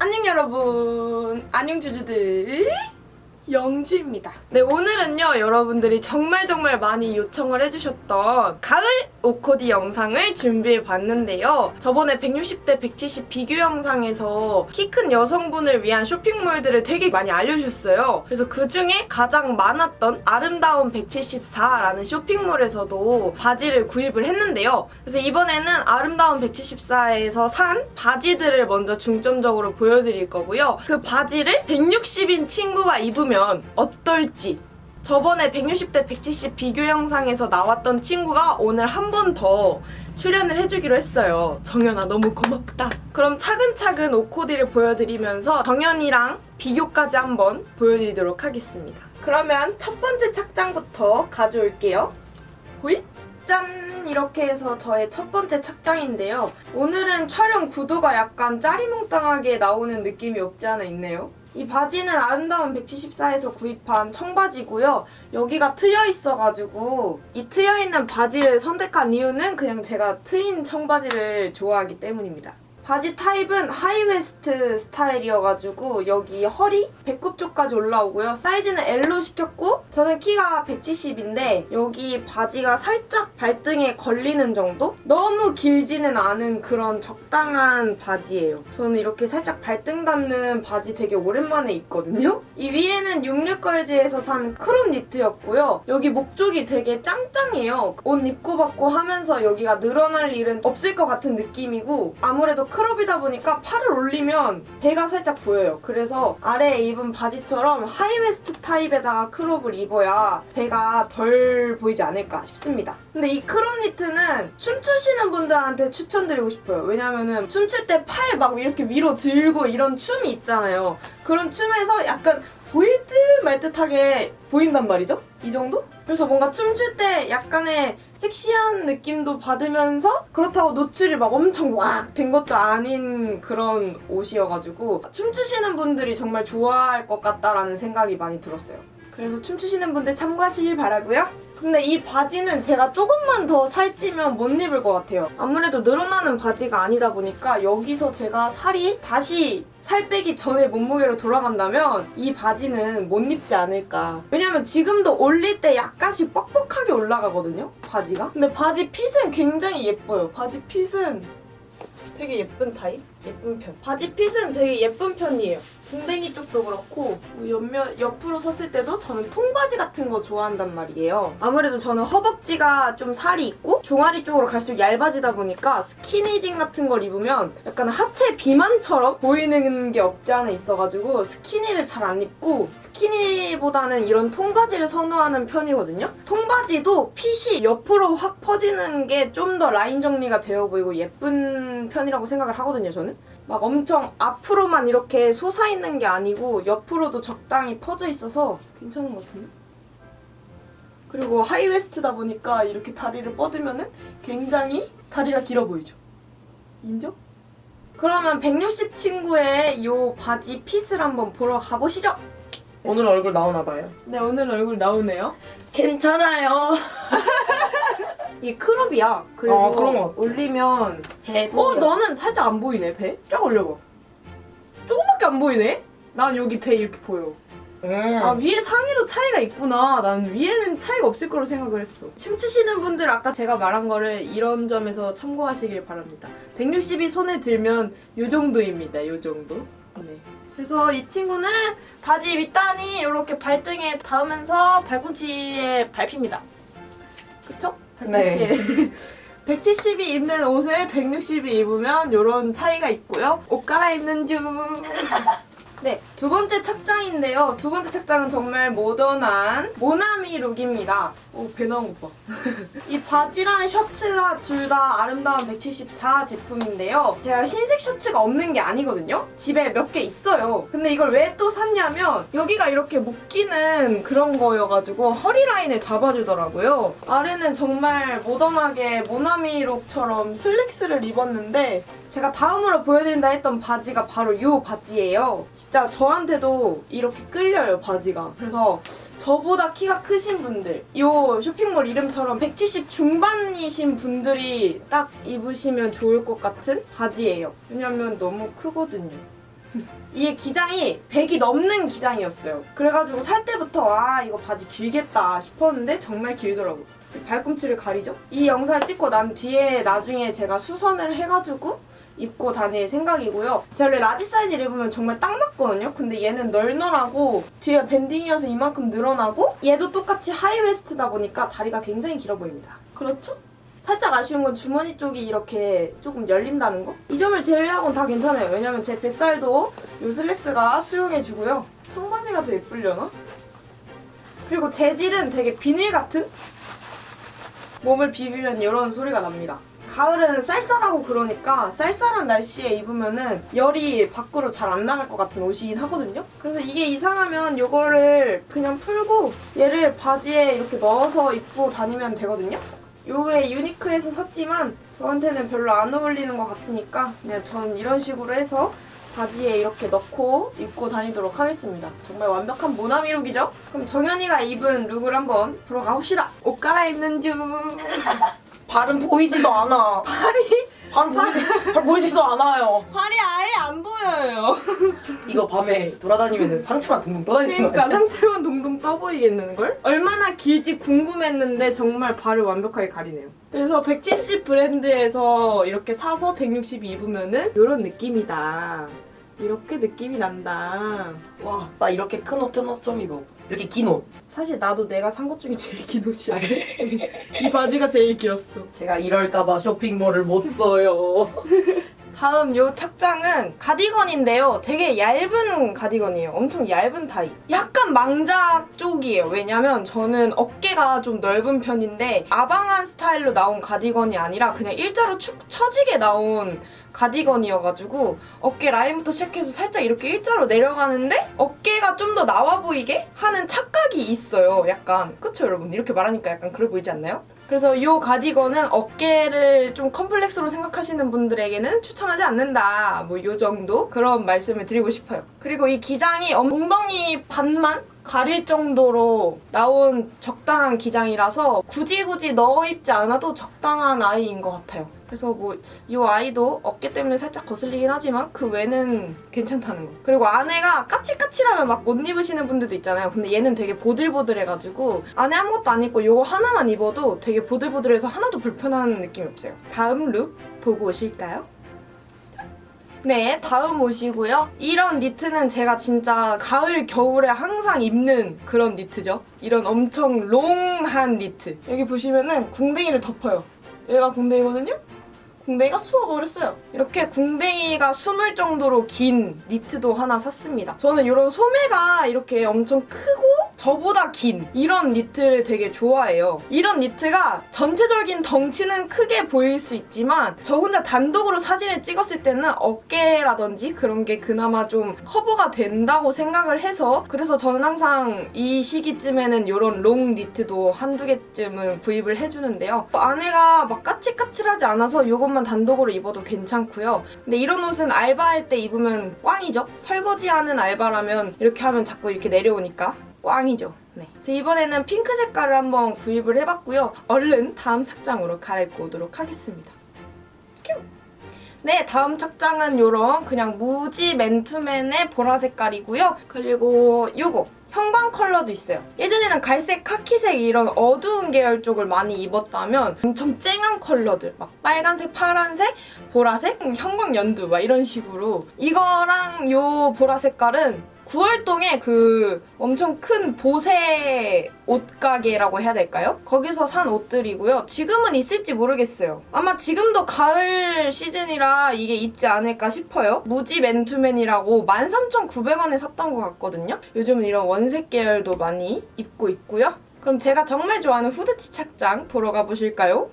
안녕 여러분. 안녕 주주들 영주입니다. 네 오늘은요 여러분들이 정말 정말 많이 요청을 해주셨던 가을 오코디 영상을 준비해 봤는데요. 저번에 160대 170 비교 영상에서 키 큰 여성분을 위한 쇼핑몰들을 되게 많이 알려주셨어요. 그래서 그 중에 가장 많았던 아름다운 174라는 쇼핑몰에서도 바지를 구입을 했는데요. 그래서 이번에는 아름다운 174에서 산 바지들을 먼저 중점적으로 보여드릴 거고요. 그 바지를 160인 친구가 입으면 어떨지. 저번에 160대 170 비교 영상에서 나왔던 친구가 오늘 한 번 더 출연을 해주기로 했어요. 정연아 너무 고맙다. 그럼 차근차근 옷코디를 보여드리면서 정연이랑 비교까지 한번 보여드리도록 하겠습니다. 그러면 첫 번째 착장부터 가져올게요. 호잇! 짠! 이렇게 해서 저의 첫 번째 착장인데요. 오늘은 촬영 구도가 약간 짜리몽땅하게 나오는 느낌이 없지 않아 있네요. 이 바지는 아름다운 174에서 구입한 청바지고요. 여기가 트여 있어가지고 이 트여 있는 바지를 선택한 이유는 그냥 제가 트인 청바지를 좋아하기 때문입니다. 바지 타입은 하이웨스트 스타일이어가지고 여기 허리, 배꼽 쪽까지 올라오고요. 사이즈는 L로 시켰고 저는 키가 170인데 여기 바지가 살짝 발등에 걸리는 정도? 너무 길지는 않은 그런 적당한 바지예요. 저는 이렇게 살짝 발등 닿는 바지 되게 오랜만에 입거든요. 이 위에는 66걸즈에서 산 크롭 니트였고요. 여기 목 쪽이 되게 짱짱해요. 옷 입고 받고 하면서 여기가 늘어날 일은 없을 것 같은 느낌이고 아무래도 크롭이다 보니까 팔을 올리면 배가 살짝 보여요. 그래서 아래에 입은 바지처럼 하이웨스트 타입에다가 크롭을 입어야 배가 덜 보이지 않을까 싶습니다. 근데 이 크롭 니트는 춤추시는 분들한테 추천드리고 싶어요. 왜냐면은 춤출 때 팔 막 이렇게 위로 들고 이런 춤이 있잖아요. 그런 춤에서 약간 보일 듯 말 듯하게 보인단 말이죠? 이 정도? 그래서 뭔가 춤출 때 약간의 섹시한 느낌도 받으면서 그렇다고 노출이 막 엄청 왁 된 것도 아닌 그런 옷이어가지고 춤추시는 분들이 정말 좋아할 것 같다라는 생각이 많이 들었어요. 그래서 춤추시는 분들 참고하시길 바라고요. 근데 이 바지는 제가 조금만 더 살찌면 못 입을 것 같아요. 아무래도 늘어나는 바지가 아니다 보니까 여기서 제가 살이 다시 살 빼기 전에 몸무게로 돌아간다면 이 바지는 못 입지 않을까. 왜냐면 지금도 올릴 때 약간씩 뻑뻑하게 올라가거든요. 바지가. 근데 바지 핏은 굉장히 예뻐요. 바지 핏은 되게 예쁜 타입? 예쁜 편. 바지 핏은 되게 예쁜 편이에요. 궁뎅이 쪽도 그렇고 옆면 옆으로 섰을 때도 저는 통바지 같은 거 좋아한단 말이에요. 아무래도 저는 허벅지가 좀 살이 있고 종아리 쪽으로 갈수록 얇아지다 보니까 스키니진 같은 걸 입으면 약간 하체 비만처럼 보이는 게 없지 않아 있어가지고 스키니를 잘 안 입고 스키니보다는 이런 통바지를 선호하는 편이거든요. 통바지도 핏이 옆으로 확 퍼지는 게 좀 더 라인 정리가 되어 보이고 예쁜 편이라고 생각을 하거든요, 저는. 막 엄청 앞으로만 이렇게 솟아있는 게 아니고 옆으로도 적당히 퍼져 있어서 괜찮은 것 같은데? 그리고 하이웨스트다 보니까 이렇게 다리를 뻗으면은 굉장히 다리가 길어 보이죠. 인정? 그러면 160 친구의 이 바지 핏을 한번 보러 가보시죠. 오늘 얼굴 나오나 봐요. 네, 오늘 얼굴 나오네요. 괜찮아요. 이게 크롭이야. 그래서 아, 그런 같아. 올리면 배. 어, 너는 살짝 안 보이네, 배? 쫙 올려봐. 조금밖에 안 보이네? 난 여기 배 이렇게 보여. 음. 아, 위에 상의도 차이가 있구나. 난 위에는 차이가 없을 거로 생각을 했어. 춤추시는 분들 아까 제가 말한 거를 이런 점에서 참고하시길 바랍니다. 160이 손에 들면 요 정도입니다. 요 정도. 네. 그래서 이 친구는 바지 밑단이 이렇게 발등에 닿으면서 발꿈치에 밟힙니다. 그쵸? 네. 170이 입는 옷을 160이 입으면 이런 차이가 있고요. 옷 갈아입는 중. 네, 두 번째 착장인데요. 두 번째 착장은 정말 모던한 모나미 룩입니다. 오, 배 나온 거 봐. 이 바지랑 셔츠가 둘 다 아름다운 174 제품인데요. 제가 흰색 셔츠가 없는 게 아니거든요. 집에 몇 개 있어요. 근데 이걸 왜 또 샀냐면 여기가 이렇게 묶이는 그런 거여가지고 허리 라인을 잡아주더라고요. 아래는 정말 모던하게 모나미 룩처럼 슬랙스를 입었는데 제가 다음으로 보여드린다 했던 바지가 바로 이 바지예요. 진짜 저 한테도 이렇게 끌려요, 바지가. 그래서 저보다 키가 크신 분들, 이 쇼핑몰 이름처럼 170 중반이신 분들이 딱 입으시면 좋을 것 같은 바지예요. 왜냐면 너무 크거든요. 이게 기장이 100이 넘는 기장이었어요. 그래가지고 살 때부터 아 이거 바지 길겠다 싶었는데 정말 길더라고. 발꿈치를 가리죠? 이 영상을 찍고 난 뒤에 나중에 제가 수선을 해가지고 입고 다닐 생각이고요. 제가 원래 라지 사이즈를 입으면 정말 딱 맞거든요. 근데 얘는 널널하고 뒤에 밴딩이어서 이만큼 늘어나고 얘도 똑같이 하이웨스트다 보니까 다리가 굉장히 길어 보입니다. 그렇죠? 살짝 아쉬운 건 주머니 쪽이 이렇게 조금 열린다는 거? 이 점을 제외하고는 다 괜찮아요. 왜냐면 제 뱃살도 요 슬랙스가 수용해주고요. 청바지가 더 예쁘려나? 그리고 재질은 되게 비닐 같은? 몸을 비비면 이런 소리가 납니다. 가을은 쌀쌀하고 그러니까 쌀쌀한 날씨에 입으면은 열이 밖으로 잘 안 나갈 것 같은 옷이긴 하거든요. 그래서 이게 이상하면 이거를 그냥 풀고 얘를 바지에 이렇게 넣어서 입고 다니면 되거든요. 요게 유니크해서 샀지만 저한테는 별로 안 어울리는 것 같으니까 그냥 저는 이런 식으로 해서 바지에 이렇게 넣고 입고 다니도록 하겠습니다. 정말 완벽한 모나미 룩이죠? 그럼 정현이가 입은 룩을 한번 보러 가봅시다. 옷 갈아입는 중. 발은 보이지도 않아. 발이 발은 보이지, 발 보이지도 않아요. 발이 아예 안 보여요. 이거 밤에 돌아다니면 상처만 둥둥 떠다니는 그러니까 거야. 상체만 동동 떠 보이겠는 걸? 얼마나 길지 궁금했는데 정말 발을 완벽하게 가리네요. 그래서 170 브랜드에서 이렇게 사서 160 입으면은 이런 느낌이다. 이렇게 느낌이 난다. 와, 나 이렇게 큰 옷은 옷좀 입어. 이렇게 긴 옷. 사실 나도 내가 산 것 중에 제일 긴 옷이야. 아, 그래? 이 바지가 제일 길었어. 제가 이럴까봐 쇼핑몰을 못 써요. 다음 요 착장은 가디건인데요. 되게 얇은 가디건이에요. 엄청 얇은 타입. 약간 망작 쪽이에요. 왜냐면 저는 어깨가 좀 넓은 편인데 아방한 스타일로 나온 가디건이 아니라 그냥 일자로 축 처지게 나온 가디건이어가지고 어깨 라인부터 시작해서 살짝 이렇게 일자로 내려가는데 어깨가 좀 더 나와 보이게 하는 착각이 있어요. 약간 그쵸 여러분? 이렇게 말하니까 약간 그래 보이지 않나요? 그래서 이 가디건은 어깨를 좀 컴플렉스로 생각하시는 분들에게는 추천하지 않는다. 뭐 이 정도 그런 말씀을 드리고 싶어요. 그리고 이 기장이 엉덩이 반만 가릴 정도로 나온 적당한 기장이라서 굳이 굳이 넣어 입지 않아도 적당한 아이인 것 같아요. 그래서 뭐 이 아이도 어깨 때문에 살짝 거슬리긴 하지만 그 외는 괜찮다는 거. 그리고 안에가 까칠까칠하면 막 못 입으시는 분들도 있잖아요. 근데 얘는 되게 보들보들해가지고 안에 아무것도 안 입고 이거 하나만 입어도 되게 보들보들해서 하나도 불편한 느낌이 없어요. 다음 룩 보고 오실까요? 네, 다음 옷이고요. 이런 니트는 제가 진짜 가을, 겨울에 항상 입는 그런 니트죠. 이런 엄청 롱한 니트. 여기 보시면은 궁뎅이를 덮어요. 얘가 궁뎅이거든요? 궁뎅이가 수어버렸어요. 이렇게 궁뎅이가 숨을 정도로 긴 니트도 하나 샀습니다. 저는 이런 소매가 이렇게 엄청 크고 저보다 긴 이런 니트를 되게 좋아해요. 이런 니트가 전체적인 덩치는 크게 보일 수 있지만 저 혼자 단독으로 사진을 찍었을 때는 어깨라든지 그런 게 그나마 좀 커버가 된다고 생각을 해서 그래서 저는 항상 이 시기쯤에는 이런 롱 니트도 한두 개쯤은 구입을 해주는데요. 안에가 막 까칠까칠하지 않아서 이것만 단독으로 입어도 괜찮고요. 근데 이런 옷은 알바할 때 입으면 꽝이죠. 설거지하는 알바라면 이렇게 하면 자꾸 이렇게 내려오니까 꽝이죠. 네. 그래서 이번에는 핑크 색깔을 한번 구입을 해봤고요. 얼른 다음 착장으로 갈아입고 오도록 하겠습니다. 큐! 네, 다음 착장은 요런 그냥 무지 맨투맨의 보라 색깔이고요. 그리고 요거 형광 컬러도 있어요. 예전에는 갈색, 카키색 이런 어두운 계열 쪽을 많이 입었다면 엄청 쨍한 컬러들 막 빨간색, 파란색, 보라색, 음, 형광 연두 막 이런 식으로 이거랑 요 보라 색깔은 9월동에 그 엄청 큰 보세 옷가게라고 해야 될까요? 거기서 산 옷들이고요. 지금은 있을지 모르겠어요. 아마 지금도 가을 시즌이라 이게 있지 않을까 싶어요. 무지 맨투맨이라고 13,900원에 샀던 것 같거든요. 요즘은 이런 원색 계열도 많이 입고 있고요. 그럼 제가 정말 좋아하는 후드티 착장 보러 가보실까요?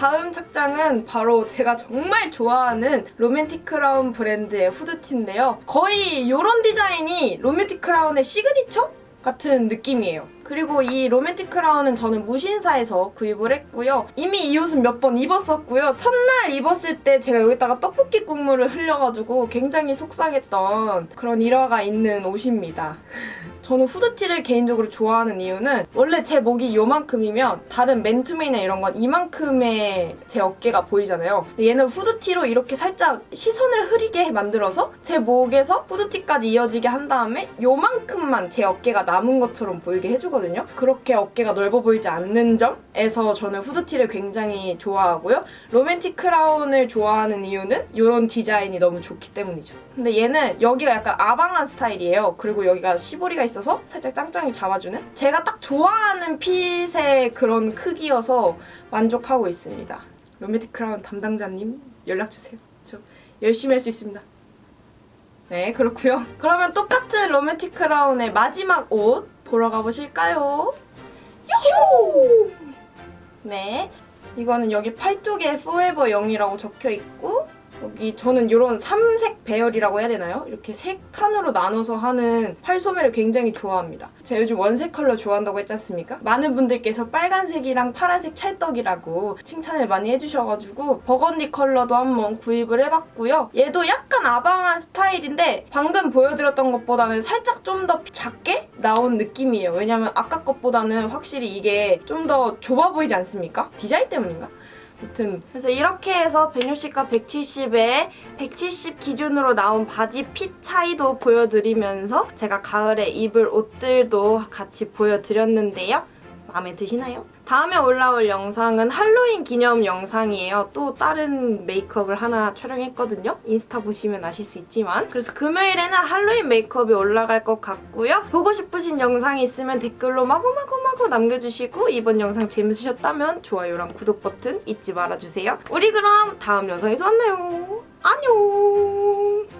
슛! 다음 착장은 바로 제가 정말 좋아하는 로맨틱 크라운 브랜드의 후드티인데요. 거의 이런 디자인이 로맨틱 크라운의 시그니처? 같은 느낌이에요. 그리고 이 로맨틱 크라운은 저는 무신사에서 구입을 했고요. 이미 이 옷은 몇 번 입었었고요. 첫날 입었을 때 제가 여기다가 떡볶이 국물을 흘려가지고 굉장히 속상했던 그런 일화가 있는 옷입니다. 저는 후드티를 개인적으로 좋아하는 이유는 원래 제 목이 요만큼이면 다른 맨투맨이나 이런 건 이만큼의 제 어깨가 보이잖아요. 근데 얘는 후드티로 이렇게 살짝 시선을 흐리게 만들어서 제 목에서 후드티까지 이어지게 한 다음에 요만큼만 제 어깨가 남은 것처럼 보이게 해주거든요. 그렇게 어깨가 넓어 보이지 않는 점에서 저는 후드티를 굉장히 좋아하고요. 로맨틱 크라운을 좋아하는 이유는 이런 디자인이 너무 좋기 때문이죠. 근데 얘는 여기가 약간 아방한 스타일이에요. 그리고 여기가 시보리가 있어서 살짝 짱짱이 잡아주는 제가 딱 좋아하는 핏의 그런 크기여서 만족하고 있습니다. 로맨틱 크라운 담당자님 연락 주세요. 저 열심히 할 수 있습니다. 네, 그렇고요. 그러면 똑같은 로맨틱 크라운의 마지막 옷 보러 가보실까요? 야호! 네, 이거는 여기 팔 쪽에 Forever 0이라고 적혀 있고 여기 저는 이런 삼색 배열이라고 해야 되나요? 이렇게 세 칸으로 나눠서 하는 팔 소매를 굉장히 좋아합니다. 제가 요즘 원색 컬러 좋아한다고 했지 않습니까? 많은 분들께서 빨간색이랑 파란색 찰떡이라고 칭찬을 많이 해주셔가지고 버건디 컬러도 한번 구입을 해봤고요. 얘도 약간 아방한 스타일인데 방금 보여드렸던 것보다는 살짝 좀 더 작게 나온 느낌이에요. 왜냐면 아까 것보다는 확실히 이게 좀 더 좁아 보이지 않습니까? 디자인 때문인가? 아무튼 그래서 이렇게 해서 베뉴시가 170에 170 기준으로 나온 바지 핏 차이도 보여드리면서 제가 가을에 입을 옷들도 같이 보여드렸는데요. 마음에 드시나요? 다음에 올라올 영상은 할로윈 기념 영상이에요. 또 다른 메이크업을 하나 촬영했거든요. 인스타 보시면 아실 수 있지만. 그래서 금요일에는 할로윈 메이크업이 올라갈 것 같고요. 보고 싶으신 영상이 있으면 댓글로 마구마구마구 남겨주시고 이번 영상 재밌으셨다면 좋아요랑 구독 버튼 잊지 말아주세요. 우리 그럼 다음 영상에서 만나요. 안녕!